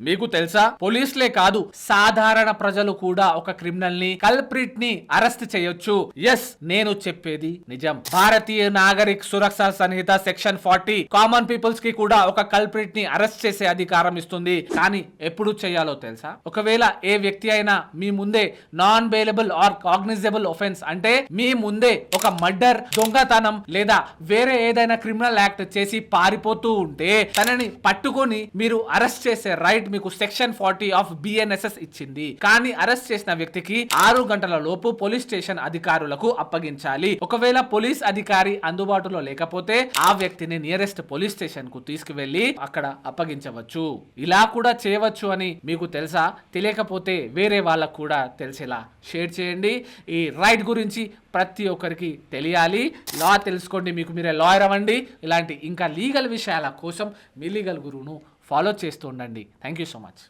మీకు తెలుసా? పోలీసులే కాదు సాధారణ ప్రజలు కూడా ఒక క్రిమినల్ని కల్ప్రిట్ని అరెస్ట్ చేయొచ్చు. ఎస్ నేను చెప్పేది నిజం. Bharatiya Nagarik Suraksha Sanhita section forty common పీపుల్స్కి కూడా ఒక కల్ప్రిట్ని అరెస్ట్ చేసే అధికారం ఇస్తుంది. కానీ ఎప్పుడు చేయాలో తెలుసా? ఒకవేళ ఏ వ్యక్తి అయినా మీ ముందే non bailable or cognizable offence అంటే మీ ముందే ఒక మర్డర్ దొంగతనం లేదా వేరే ఏదైనా క్రిమినల్ యాక్ట్ చేసి పారిపోతూ ఉంటే తనని పట్టుకొని మీరు అరెస్ట్ చేసే రైట్ మీకు సెక్షన్ ఫార్టీ ఆఫ్ బిఎన్ఎస్ఎస్ ఇచ్చింది. కానీ అరెస్ట్ చేసిన వ్యక్తికి ఆరు గంటల లోపు పోలీస్ స్టేషన్ అధికారులకు అప్పగించాలి. ఒకవేళ పోలీస్ అధికారి అందుబాటులో లేకపోతే ఆ వ్యక్తిని నియరెస్ట్ పోలీస్ స్టేషన్కు తీసుకువెళ్ళి అక్కడ అప్పగించవచ్చు. ఇలా కూడా చేయవచ్చు అని మీకు తెలుసా? తెలియకపోతే వేరే వాళ్ళకు కూడా తెలిసేలా షేర్ చేయండి. ఈ రైట్ గురించి ప్రతి ఒక్కరికి తెలియాలి. లా తెలుసుకోండి మీకు మీరే లాయర్ అవ్వండి. ఇలాంటి ఇంకా లీగల్ విషయాల కోసం మీ లీగల్ గురువును ఫాలో చేస్తూ ఉండండి. Thank you so much